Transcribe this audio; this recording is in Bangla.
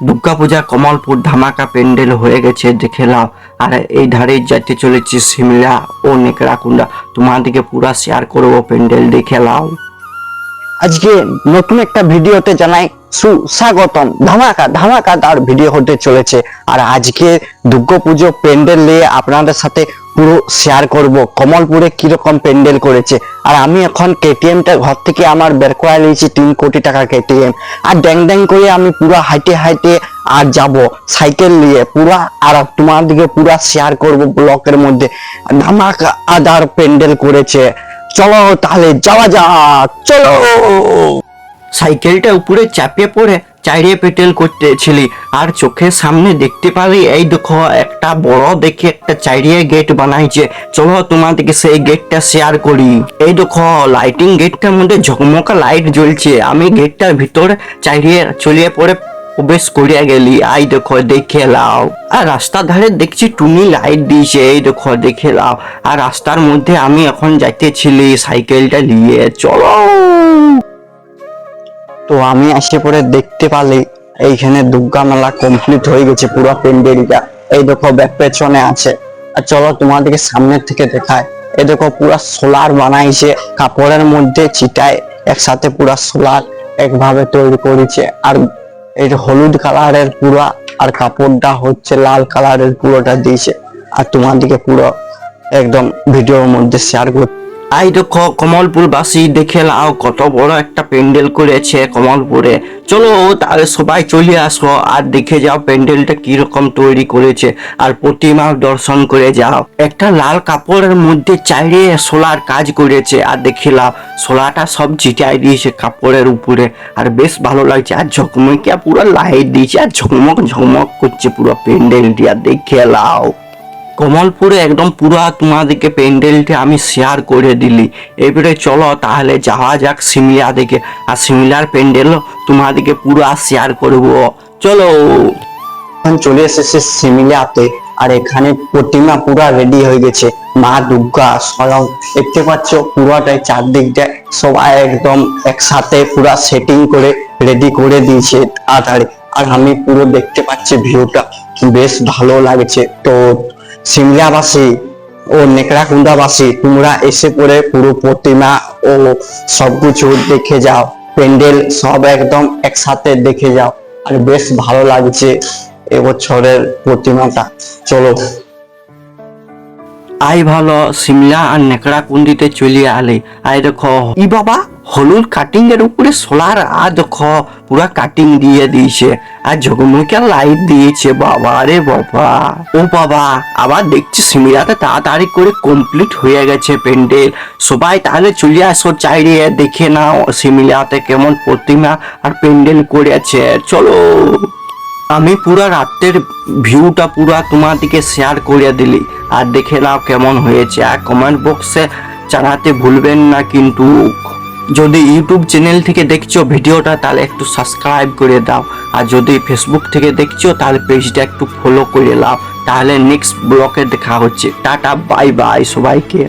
দুর্গাপূজা কমলপুর, ধামাকা, প্যান্ডেল হয়ে গেছে, দেখে নাও। আর এই ধারে যেতে চলেছি, সিমলা ও নেকড়াকুন্ডা তোমাদেরকে পুরো শেয়ার করব, প্যান্ডেল দেখে নাও। আজকে নতুন একটা ভিডিওতে জানাই সুস্বাগতম। ধামাকা ধামাকাদার ভিডিও হতে চলেছে। আর আজকে দুর্গাপুজো প্যান্ডেল নিয়ে আপনাদের সাথে পুরো শেয়ার করব, কমলপুরে কীরকম প্যান্ডেল করেছে। আর আমি এখন কেটিএমটা ঘর থেকে আমার বের করে নিয়েছি তিন কোটি টাকা কেটিএম আর ড্যাং ড্যাং করে আমি পুরো হাইটে হাইটে আর যাব সাইকেল নিয়ে। পুরা আর তোমাদেরকে পুরা শেয়ার করব ব্লকের মধ্যে। ধামাকা আদার প্যান্ডেল করেছে। চলো তাহলে যাওয়া যাক, চলো! সাইকেলটা উপরে চাপিয়ে পড়ে চাইড়ে পেটেল করতেছিলি। আর চোখের সামনে দেখতে পারি এই দেখো, একটা বড় দেখে একটা চাইড়িয়ে গেট বানাইছে। চলো তোমাদেরকে সেই গেটটা শেয়ার করি। এই দেখো লাইটিং গেটটার মধ্যে ঝকমকা লাইট জ্বলছে। আমি গেটটার ভিতরে চাইড়িয়ে চলিয়ে পড়ে প্রবেশ করিয়া গেলি। আই দেখো, দেখে লাও। আর রাস্তার ধারে দেখছি টুনি লাইট দিয়েছে। এই দেখো, দেখে লাও। আর রাস্তার মধ্যে আমি এখন যাইতেছিলি, সাইকেলটা নিয়ে। চলো। তো আমি আসে পরে দেখতে পারলি এইখানে দুর্গা মেলা কমপ্লিট হয়ে গেছে, পুরো প্যান্ডেলটা এই দেখো, ব্যাক পেছনে আছে। আর চলো তোমাদেরকে সামনের থেকে দেখায় এই দেখো, পুরা সোলার বানাইছে। কাপড়ের মধ্যে চিটায়, একসাথে পুরা সোলার একভাবে তৈরি করেছে। আর এই হলুদ কালারের পুরা, আর কাপড়টা হচ্ছে লাল কালারের পুরোটা দিয়েছে। আর তোমাদেরকে পুরো একদম ভিডিওর মধ্যে শেয়ার করতে আই দেখো কমলপুর বাসী দেখে লাও, কত বড় একটা প্যান্ডেল করেছে কমলপুরে। চলো, তাহলে সবাই চলে আসো আর দেখে যাও প্যান্ডেলটা কীরকম তৈরি করেছে আর প্রতিমা দর্শন করে যাও। একটা লাল কাপড়ের মধ্যে চাইরে সোলার কাজ করেছে আর দেখে সোলাটা সব চিটাই দিয়েছে কাপড়ের উপরে। আর বেশ ভালো লাগছে, আর ঝকমকিয়া পুরো লাইট দিয়েছে, আর ঝকমক ঝকমক করছে পুরো প্যান্ডেলটি, আর দেখে লাও। কমলপুরে একদম পুরো তোমাদেরকে প্যান্ডেলটা আমি শেয়ার করে দিলি। এবারে চলো তাহলে যাওয়া যাক সিমলা দেখে আর সিমলার প্যান্ডেল তোমাদেরকে পুরো শেয়ার করব। চলো। এখন চলে এসেছে সিমিলাতে, আর এখানে প্রতিমা পুরা রেডি হয়ে গেছে। মা দুর্গা, স্বয়ং। দেখতে পাচ্ছ, পুরাটাই চারদিকটা সবাই একদম একসাথে পুরা সেটিং করে রেডি করে দিয়েছে তাড়াতাড়ি। আর আমি পুরো দেখতে পাচ্ছি ভিউটা বেশ ভালো লাগছে। তো সিমলাবাসী ও নেকড়াকুন্ডাবাসী তোমরা এসে পরে পুরো প্রতিমা ও সবকিছু দেখে যাও। প্যান্ডেল সব একদম একসাথে দেখে যাও। আর বেশ ভালো লাগছে এবছরের প্রতিমাটা। চলো। আই ভালো সিমলা আর নেকড়া কুন্দিতে চলে আলে। আই দেখো। ই বাবা হলুদ কাটিং এর উপরে সোলার আর দেখো, পুরা কাটিং দিয়ে দিয়েছে। আর ঝকমকে লাইট দিয়েছে, বাবা রে বাবা। ও বাবা, আবার দেখছি সিমলাতে তাড়াতাড়ি করে কমপ্লিট হয়ে গেছে প্যান্ডেল। সবাই তাহলে চলে আসো চাইরে, দেখে নাও সিমলাতে কেমন প্রতিমা আর প্যান্ডেল করেছে। চলো। আমি পুরা রাতের ভিউটা পুরা তোমাদেরকে শেয়ার করে দিলি। আর দেখে নাও কেমন হয়েছে। আর কমেন্ট বক্সে জানাতে ভুলবেন না কিন্তু। যদি ইউটিউব চ্যানেল থেকে দেখছ ভিডিওটা, তাহলে একটু সাবস্ক্রাইব করে দাও। আর যদি ফেসবুক থেকে দেখছ, তাহলে পেজটা একটু ফলো করে নাও তাহলে নেক্সট ব্লকে দেখা হচ্ছে। টাটা বাই বাই সবাইকে।